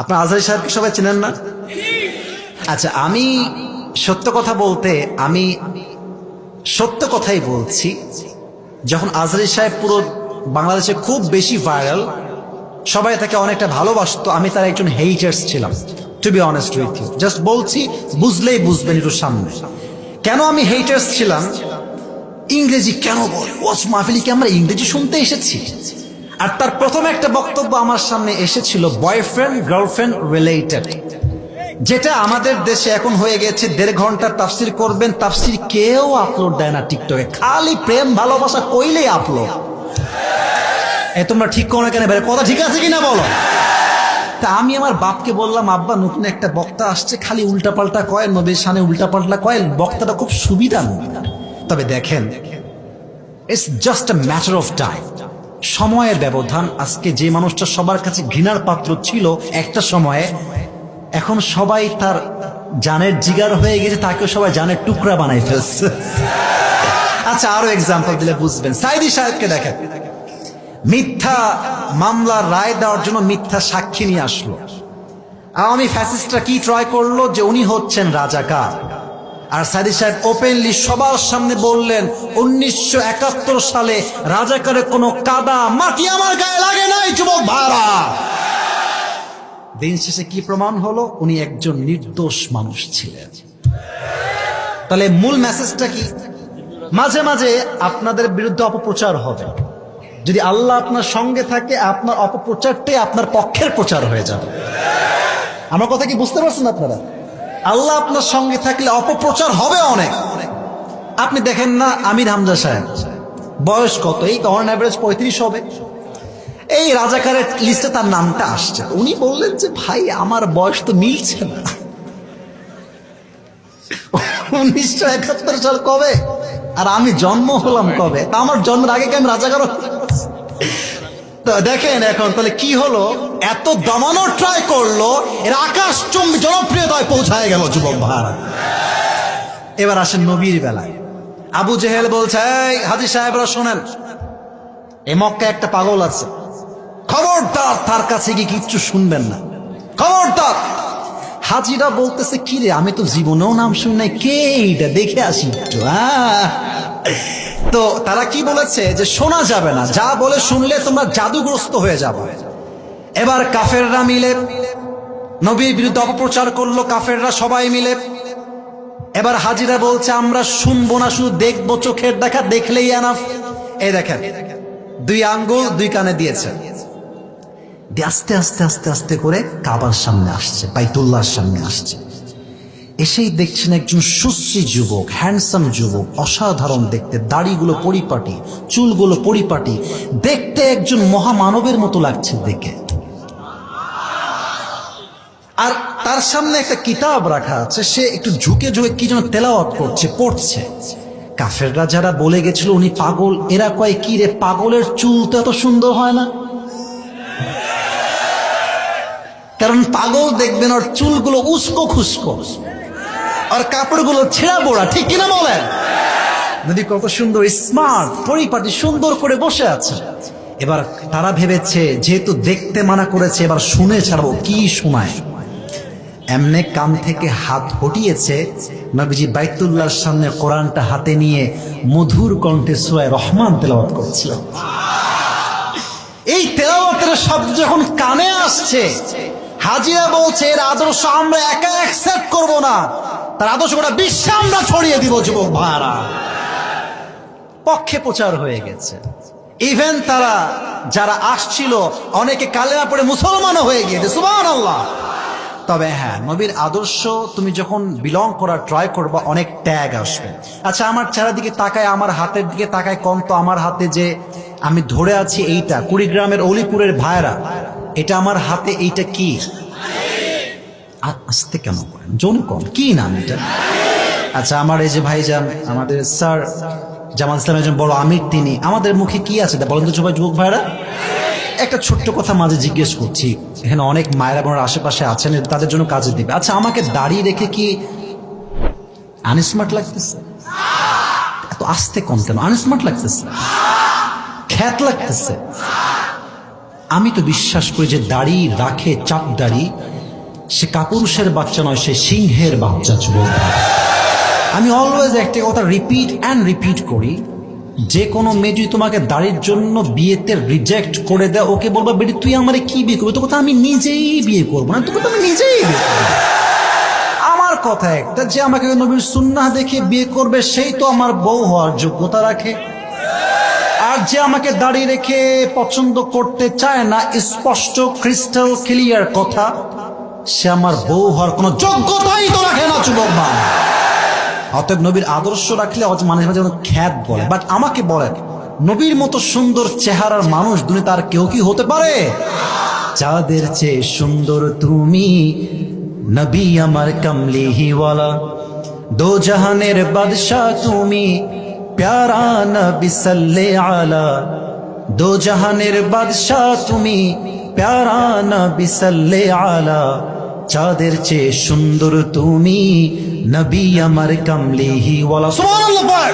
আপনার আজহারি সাহেবকে সবাই চেনেন না? আচ্ছা আমি সত্য কথা বলতে, আমি সত্য কথাই বলছি, যখন আজহারি সাহেব পুরো বাংলাদেশে খুব বেশি ভাইরাল সবাই তাকে অনেকটা ভালোবাসতো, আমি তার একজন হেইটার্স ছিলাম to be honest with you just বলছি, বুঝলেই বুঝবেন একটু সামনে। কেন আমি হেইটার্স ছিলাম? ইংরেজি কেন বল ওয়াজ মাহফিলি কি আমরা ইংরেজি শুনতে এসেছি? আর তার প্রথম একটা বক্তব্য আমার সামনে এসেছিল বয়ফ্রেন্ড গার্লফ্রেন্ড রিলেটেড যেটা আমাদের দেশে এখন হয়ে গেছে, দেড় ঘণ্টা তাফসির করবেন, তাফসির কেউ আপলোড দেয় না টিকটকে খালি প্রেম, ভালোবাসা কইলেই আপলোড এ, তোমরা ঠিক করো না কেন? এবারে কথা ঠিক আছে কিনা বলো? তা আমি আমার বাপকে বললাম, আব্বা, নতুন একটা বক্তা আসছে, খালি উল্টাপাল্টা কয় নবীর সামনে উল্টাপাল্টা কয় বক্তাটা খুব সুবিধা নয়। তবে দেখেন it's just a matter of time সময়ের ব্যবধান। আজকে যে মানুষটা সবার কাছে ঘৃণার পাত্র ছিল, একটা সময়ে এখন সবাই তার জানের জিগার হয়ে গেছে, তাকেও সবাই জানের টুকরা বানাই ফেলছে। আচ্ছা আরও এক্সাম্পল দিলে বুঝবেন। সাইদি সাহেবকে দেখেন। মিথ্যা মামলার রায় দেওয়ার জন্য মিথ্যা সাক্ষী নিয়ে আসলো। আওয়ামী ফ্যাসিস্টরা কি ট্রয় করল যে উনি হচ্ছেন রাজাকার? আর সাইদি সাহেব ওপেনলি সবার সামনে বললেন, উনিশশো একাত্তর সালে রাজাকারের কোনো কাদা মাটি আমার গায়ে লাগে নাই, যুবক ভাড়া দিন শেষে কি প্রমাণ হলো? উনি একজন নির্দোষ মানুষ ছিলেন। তাহলে মূল মেসেজটা কি? মাঝে মাঝে আপনাদের বিরুদ্ধে অপপ্রচার হবে। যদি আল্লাহ আপনার সঙ্গে থাকে, আপনার অপপ্রচারটাই আপনার পক্ষের প্রচার হয়ে যাবে। আমার কথা কি বুঝতে পারছেন আপনারা? আল্লাহ আপনার সঙ্গে থাকলে অপপ্রচার হবে অনেক। আপনি দেখেন না আমির হামজা সাহেব। বয়স কত? এই অন অ্যাভারেজ পঁয়ত্রিশ হবে। এই রাজাকারের লিস্টে তার নামটা আসছে। উনি বললেন যে, ভাই, আমার বয়স তো মিলছে না। উনিশশো একাত্তর সাল কবে? আর আমি জন্ম হলাম কবে? তা আমার জন্মের আগে কি আমি রাজাকার দেখেন এখন, তাহলে কি হলো? এত দমানোর ট্রাই করল, এর আকাশ চুম্বি জনপ্রিয়তায় পৌঁছায় গেল যুবক ভাড়া। এবার আসেন নবীর বেলায়। আবু জেহেল বলছে হাজি সাহেবরা শোনেন, এ মক্কা একটা পাগল আছে। খবরদার, তার কাছে গিয়ে কিচ্ছু শুনবেন না। খবরদার! হাজিরা বলতেছে, কি রে, আমি তো জীবনেও নাম শুনি নাই। কে এইটা? দেখে আসি একটু। তো তারা কি বলেছে যে শোনা যাবে না। যা বলে শুনলে তোমরা জাদুগ্রস্ত হয়ে যাবে। এবার কাফেররা মিলে, নবীর বিরুদ্ধে অপপ্রচার করল কাফেররা সবাই মিলে। এবার হাজিরা বলছে, আমরা শুনব না, শুধু দেখব, চোখের দেখা দেখলেই আনাফ এই দেখেন, দুই আঙ্গুল দুই কানে দিয়েছে। দিয়ে আস্তে আস্তে আস্তে আস্তে করে কাবার সামনে আসছে, বাইতুল্লাহর সামনে আসছে। এসেই দেখছেন একজন সুশ্রী যুবক হ্যান্ডসাম যুবক, অসাধারণ দেখতে, দাড়িগুলো পরিপাটি, চুলগুলো পরিপাটি, দেখতে একজন মহামানবের মতো লাগছে দেখে। আর তার সামনে একটা কিতাব রাখা আছে, সে একটু ঝুঁকে ঝুঁকে কি যেন তেলাওয়াত করছে, পড়ছে। কাফেররা যারা বলে গেছিল, উনি পাগল, এরা কয়, কি রে, পাগলের চুল তো এত সুন্দর হয় না? কারণ পাগল দেখবেন ওর চুলগুলো উস্কো খুস্কো। আর কাপড়গুলো ছেঁড়া বোড়া, ঠিক কিনা বলেন? যদি কত সুন্দর স্মার্ট পরিপাটি, সুন্দর করে বসে আছে। এবার তারা ভেবেছে, যেহেতু দেখতে মানা করেছে, এবার শুনে ছাড়বো, কি শোনায়। এমনে কান থেকে হাত হটিয়েছে, নবীজি বাইতুল্লাহর সামনে কোরআনটা হাতে নিয়ে মধুর কণ্ঠে সোয়ায় রহমান তেলাওয়াত করছিল এই তেলাওয়াতের শব্দ যখন কানে আসছে, হাজিরা বলছে, এর আদর্শ আমরা একা অ্যাকসেপ্ট করব না। তার আদর্শ গোটা বিশ্বে আমরা ছড়িয়ে দিব, যুবক ভাড়া পক্ষে প্রচার হয়ে গেছে। ইভেন তারা যারা আসছিল, অনেকে কালেমা পড়ে মুসলমানও হয়ে গিয়েছে সুবান আল্লাহ তবে হ্যাঁ নবীর আদর্শ তুমি যখন বিলং করার ট্রাই করবা, অনেক ট্যাগ আসবে। আচ্ছা আমার চারিদিকে তাকায়, আমার হাতের দিকে তাকায় কম তো আমার হাতে যে আমি ধরে আছি এইটা, কুড়িগ্রামের অলিপুরের ভাইরা এটা আমার হাতে এইটা কি? আসতে কেন করেন? জন কম কি নাম এটা? আচ্ছা আমার এই যে ভাইজান, আমাদের স্যার জামাল ইসলাম একজন বড় আমির তিনি, আমাদের মুখে কি আছে বলেন তো সবাই যুবক ভাইরা একটা ছোট্ট কথা মাঝে জিজ্ঞেস করছি, এখানে অনেক মায়েরা বোনের আশেপাশে আছেন তাদের জন্য কাজে দিবে। আচ্ছা আমাকে দাঁড়িয়ে রেখে কি আনস্মার্ট লাগতেছে? এত আস্তে কম কেন? আনস্মার্ট লাগতেছে? খ্যাত লাগতেছে? আমি তো বিশ্বাস করি যে দাড়ি রাখে, চাপ দাড়ি সে কাপুরুষের বাচ্চা নয়, সে সিংহের বাচ্চা যুবক আমি অলওয়েজ একটা কথা রিপিট অ্যান্ড রিপিট করি, যে কোনো মেয়ে যদি তোমাকে দাড়ির জন্য বিয়েতে রিজেক্ট করে দেয়, ওকে বলবা, বেটি, তুই আমারে কি বিয়ে করবি? তো কথা আমি নিজেই বিয়ে করব না তোকে তো আমি নিজেই আমার কথা একটা, যে আমাকে নবীর সুন্নাহ দেখে বিয়ে করবে, সেই তো আমার বউ হওয়ার যোগ্যতা রাখে। আর যে আমাকে দাঁড়িয়ে রেখে পছন্দ করতে চায় না, স্পষ্ট ক্রিস্টাল ক্লিয়ার কথা। সে আমার বউ হওয়ার কোনো যোগ্যতাই তো রাখে না, যুবক মা অতএব নবীর আদর্শ রাখলে মাঝে মাঝে খ্যাত বলে। বাট আমাকে বলেন, নবীর মতো সুন্দর চেহারার মানুষ দুনিয়া তার কেউ কি হতে পারে? যাদের চেয়ে সুন্দর তুমি, নবী আমার কামলিহিওয়ালা। দো জাহানের বাদশাহ তুমি, প্যারা নবী সাল্লে আলা। দো জাহানের বাদশাহ তুমি প্যারা নবী সাল্লে আলা চাঁদের চেয়ে সুন্দর তুমি নবী আমার কামলিহি ওয়ালা সুবহানাল্লাহ।